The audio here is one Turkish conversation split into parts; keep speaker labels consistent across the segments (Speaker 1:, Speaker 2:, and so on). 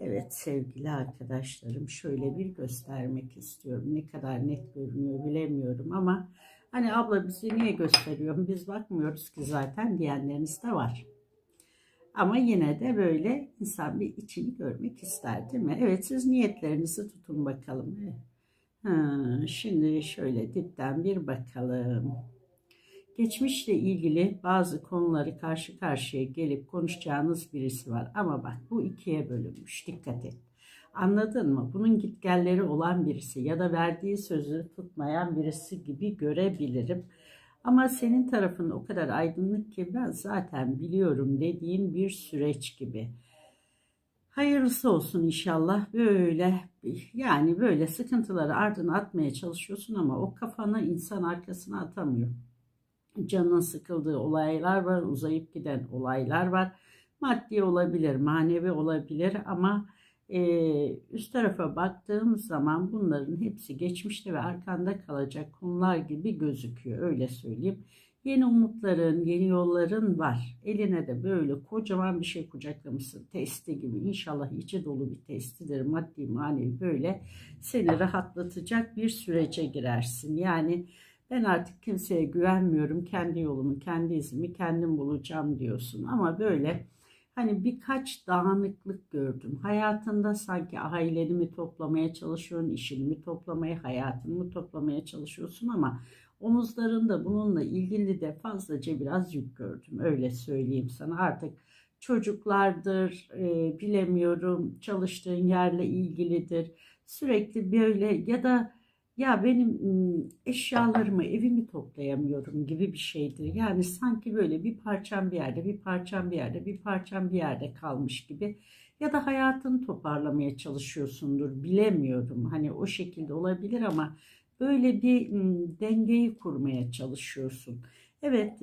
Speaker 1: Evet sevgili arkadaşlarım şöyle bir göstermek istiyorum. Ne kadar net görünüyor bilemiyorum ama hani abla bizi niye gösteriyor? Biz bakmıyoruz ki zaten diyenleriniz de var. Ama yine de böyle insan bir içini görmek ister değil mi? Evet siz niyetlerinizi tutun bakalım. Ha, şimdi şöyle dipten bir bakalım. Geçmişle ilgili bazı konuları karşı karşıya gelip konuşacağınız birisi var. Ama bak bu ikiye bölünmüş. Dikkat et. Anladın mı? Bunun gitgelleri olan birisi ya da verdiği sözü tutmayan birisi gibi görebilirim. Ama senin tarafın o kadar aydınlık ki ben zaten biliyorum dediğin bir süreç gibi. Hayırlısı olsun inşallah. Böyle yani böyle sıkıntıları ardına atmaya çalışıyorsun ama o kafanı insan arkasına atamıyor canının sıkıldığı olaylar var, uzayıp giden olaylar var. Maddi olabilir, manevi olabilir ama e, üst tarafa baktığımız zaman bunların hepsi geçmişte ve arkanda kalacak konular gibi gözüküyor. Öyle söyleyeyim. Yeni umutların, yeni yolların var. Eline de böyle kocaman bir şey kucaklamışsın. Testi gibi. İnşallah içi dolu bir testidir. Maddi, manevi böyle seni rahatlatacak bir sürece girersin. Yani ben artık kimseye güvenmiyorum. Kendi yolumu, kendi izimi kendim bulacağım diyorsun. Ama böyle hani birkaç dağınıklık gördüm. Hayatında sanki aileni mi toplamaya çalışıyorsun, işini mi toplamaya, hayatını mı toplamaya çalışıyorsun ama omuzlarında bununla ilgili de fazlaca biraz yük gördüm. Öyle söyleyeyim sana artık çocuklardır, e, bilemiyorum çalıştığın yerle ilgilidir. Sürekli böyle ya da ya benim eşyalarımı, evimi toplayamıyorum gibi bir şeydir. Yani sanki böyle bir parçam bir yerde, bir parçam bir yerde, bir parçam bir yerde kalmış gibi. Ya da hayatını toparlamaya çalışıyorsundur. Bilemiyorum. Hani o şekilde olabilir ama böyle bir dengeyi kurmaya çalışıyorsun. Evet,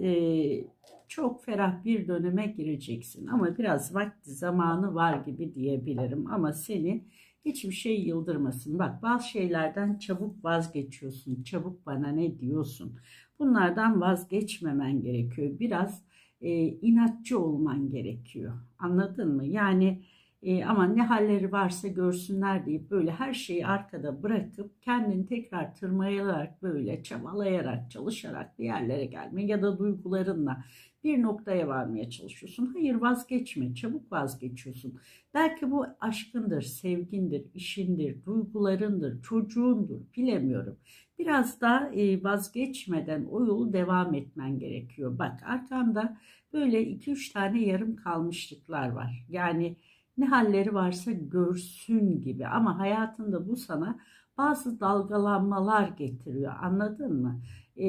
Speaker 1: çok ferah bir döneme gireceksin ama biraz vakti zamanı var gibi diyebilirim. Ama seni hiçbir şey yıldırmasın. Bak bazı şeylerden çabuk vazgeçiyorsun. Çabuk bana ne diyorsun? Bunlardan vazgeçmemen gerekiyor. Biraz e, inatçı olman gerekiyor. Anladın mı? Yani e, ama ne halleri varsa görsünler deyip böyle her şeyi arkada bırakıp kendini tekrar tırmalayarak böyle çabalayarak çalışarak bir yerlere gelme ya da duygularınla bir noktaya varmaya çalışıyorsun. Hayır vazgeçme, çabuk vazgeçiyorsun. Belki bu aşkındır, sevgindir, işindir, duygularındır, çocuğundur, bilemiyorum. Biraz da e, vazgeçmeden o yolu devam etmen gerekiyor. Bak arkanda böyle 2-3 tane yarım kalmışlıklar var. Yani ne halleri varsa görsün gibi ama hayatında bu sana bazı dalgalanmalar getiriyor anladın mı? Ee,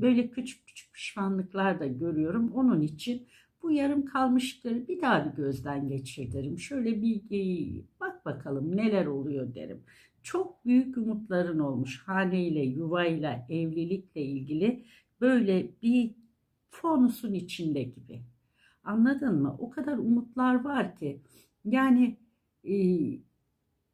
Speaker 1: böyle küçük küçük pişmanlıklar da görüyorum. Onun için bu yarım kalmışlıkları bir daha bir gözden geçir derim. Şöyle bir bak bakalım neler oluyor derim. Çok büyük umutların olmuş haneyle, yuvayla, evlilikle ilgili böyle bir fonusun içinde gibi. Anladın mı? O kadar umutlar var ki yani e,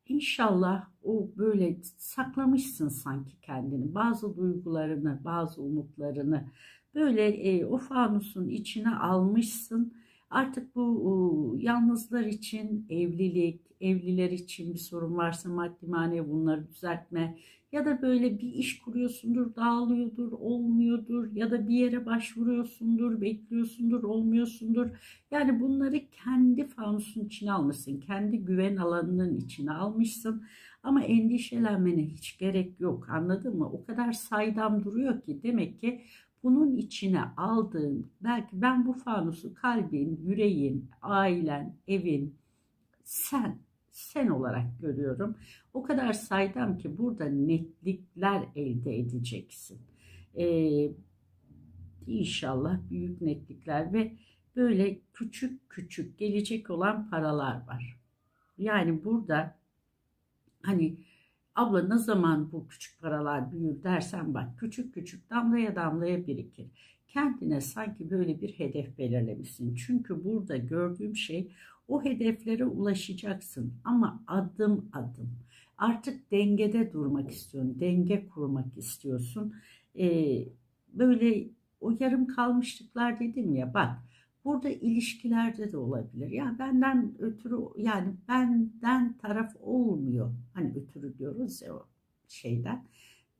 Speaker 1: inşallah o böyle saklamışsın sanki kendini. Bazı duygularını, bazı umutlarını böyle e, o fanusun içine almışsın. Artık bu o, yalnızlar için evlilik, evliler için bir sorun varsa maddi manevi bunları düzeltme ya da böyle bir iş kuruyorsundur, dağılıyordur, olmuyordur ya da bir yere başvuruyorsundur, bekliyorsundur, olmuyorsundur. Yani bunları kendi fanusun içine almışsın, kendi güven alanının içine almışsın. Ama endişelenmene hiç gerek yok anladın mı? O kadar saydam duruyor ki demek ki bunun içine aldığın belki ben bu fanusu kalbin, yüreğin, ailen, evin, sen sen olarak görüyorum. O kadar saydam ki burada netlikler elde edeceksin. Ee, inşallah büyük netlikler ve böyle küçük küçük gelecek olan paralar var. Yani burada hani abla ne zaman bu küçük paralar büyür dersen bak küçük küçük damlaya damlaya birikir. Kendine sanki böyle bir hedef belirlemişsin. Çünkü burada gördüğüm şey o hedeflere ulaşacaksın ama adım adım. Artık dengede durmak istiyorsun, denge kurmak istiyorsun. Ee, böyle o yarım kalmışlıklar dedim ya bak burada ilişkilerde de olabilir. Ya benden ötürü yani benden taraf olmuyor. Hani ötürü diyoruz ya o şeyden.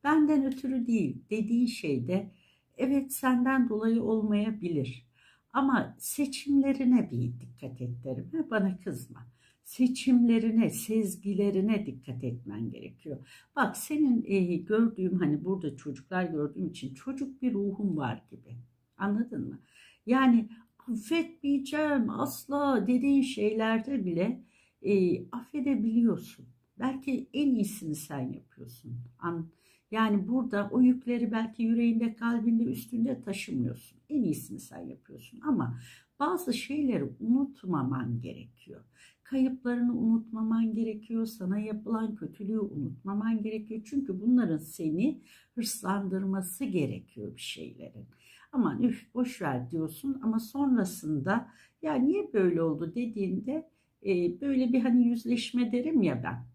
Speaker 1: Benden ötürü değil dediğin şeyde evet senden dolayı olmayabilir. Ama seçimlerine bir dikkat et derim. Bana kızma. Seçimlerine, sezgilerine dikkat etmen gerekiyor. Bak senin e, gördüğüm hani burada çocuklar gördüğüm için çocuk bir ruhum var gibi. Anladın mı? Yani affetmeyeceğim asla dediğin şeylerde bile e, affedebiliyorsun. Belki en iyisini sen yapıyorsun. An, yani burada o yükleri belki yüreğinde, kalbinde, üstünde taşımıyorsun. En iyisini sen yapıyorsun ama bazı şeyleri unutmaman gerekiyor. Kayıplarını unutmaman gerekiyor. Sana yapılan kötülüğü unutmaman gerekiyor. Çünkü bunların seni hırslandırması gerekiyor bir şeylerin. Aman üf boş ver diyorsun ama sonrasında ya niye böyle oldu dediğinde e, böyle bir hani yüzleşme derim ya ben.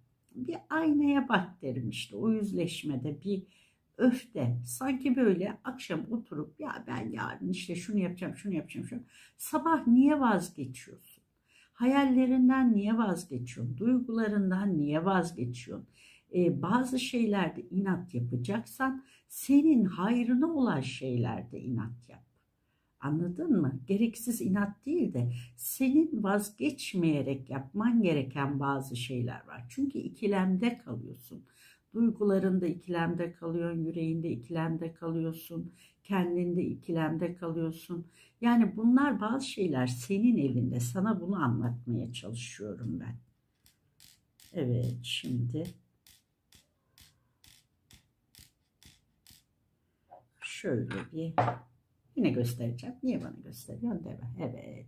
Speaker 1: Bir aynaya bak derim işte o yüzleşmede bir öfte sanki böyle akşam oturup ya ben yarın işte şunu yapacağım şunu yapacağım şunu. Sabah niye vazgeçiyorsun? Hayallerinden niye vazgeçiyorsun? Duygularından niye vazgeçiyorsun? Ee, bazı şeylerde inat yapacaksan senin hayrına olan şeylerde inat yap. Anladın mı? Gereksiz inat değil de senin vazgeçmeyerek yapman gereken bazı şeyler var. Çünkü ikilemde kalıyorsun. Duygularında ikilemde kalıyorsun, yüreğinde ikilemde kalıyorsun, kendinde ikilemde kalıyorsun. Yani bunlar bazı şeyler senin elinde. Sana bunu anlatmaya çalışıyorum ben. Evet, şimdi şöyle bir yine göstereceğim. Niye bana gösteriyorsun deme. Evet.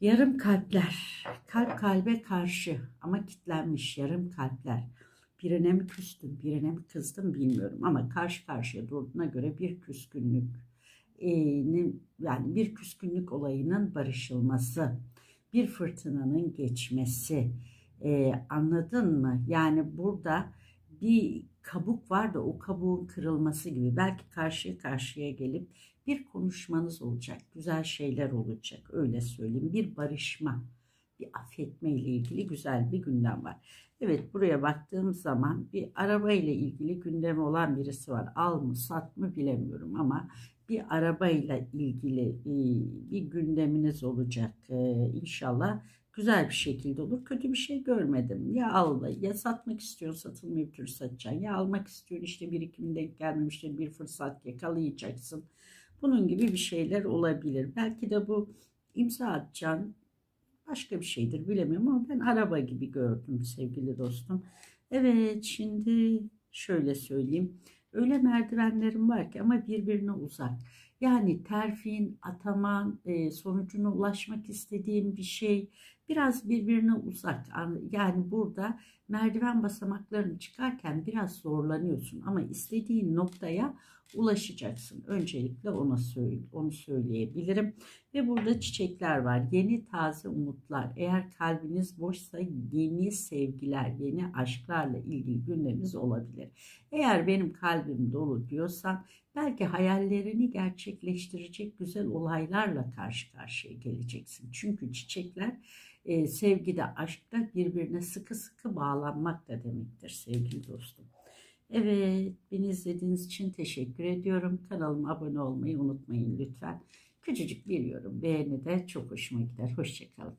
Speaker 1: Yarım kalpler. Kalp kalbe karşı ama kitlenmiş yarım kalpler. Birine mi küstüm, birine mi kızdım bilmiyorum ama karşı karşıya durduğuna göre bir küskünlük e, yani bir küskünlük olayının barışılması, bir fırtınanın geçmesi. E, anladın mı? Yani burada bir kabuk var da o kabuğun kırılması gibi belki karşıya karşıya gelip bir konuşmanız olacak, güzel şeyler olacak öyle söyleyeyim. Bir barışma, bir affetme ile ilgili güzel bir gündem var. Evet buraya baktığım zaman bir araba ile ilgili gündemi olan birisi var. Al mı sat mı bilemiyorum ama bir arabayla ilgili bir gündeminiz olacak inşallah güzel bir şekilde olur. Kötü bir şey görmedim. Ya al ya satmak istiyorsun satılmayı türlü satacaksın. Ya almak istiyorsun işte birikimin denk gelmemiştir bir fırsat yakalayacaksın. Bunun gibi bir şeyler olabilir. Belki de bu imza atacaksın başka bir şeydir bilemiyorum ama ben araba gibi gördüm sevgili dostum. Evet şimdi şöyle söyleyeyim. Öyle merdivenlerim var ki ama birbirine uzak. Yani terfin, ataman, e, sonucuna ulaşmak istediğim bir şey biraz birbirine uzak. Yani burada merdiven basamaklarını çıkarken biraz zorlanıyorsun ama istediğin noktaya ulaşacaksın. Öncelikle ona söyle, onu söyleyebilirim. Ve burada çiçekler var. Yeni taze umutlar. Eğer kalbiniz boşsa yeni sevgiler, yeni aşklarla ilgili gündemimiz olabilir. Eğer benim kalbim dolu diyorsan belki hayallerini gerçekleştirecek güzel olaylarla karşı karşıya geleceksin. Çünkü çiçekler e, sevgide, aşkta birbirine sıkı sıkı bağlanmak da demektir sevgili dostum. Evet, beni izlediğiniz için teşekkür ediyorum. Kanalıma abone olmayı unutmayın lütfen. Küçücük bir yorum, beğeni de çok hoşuma gider. Hoşçakalın.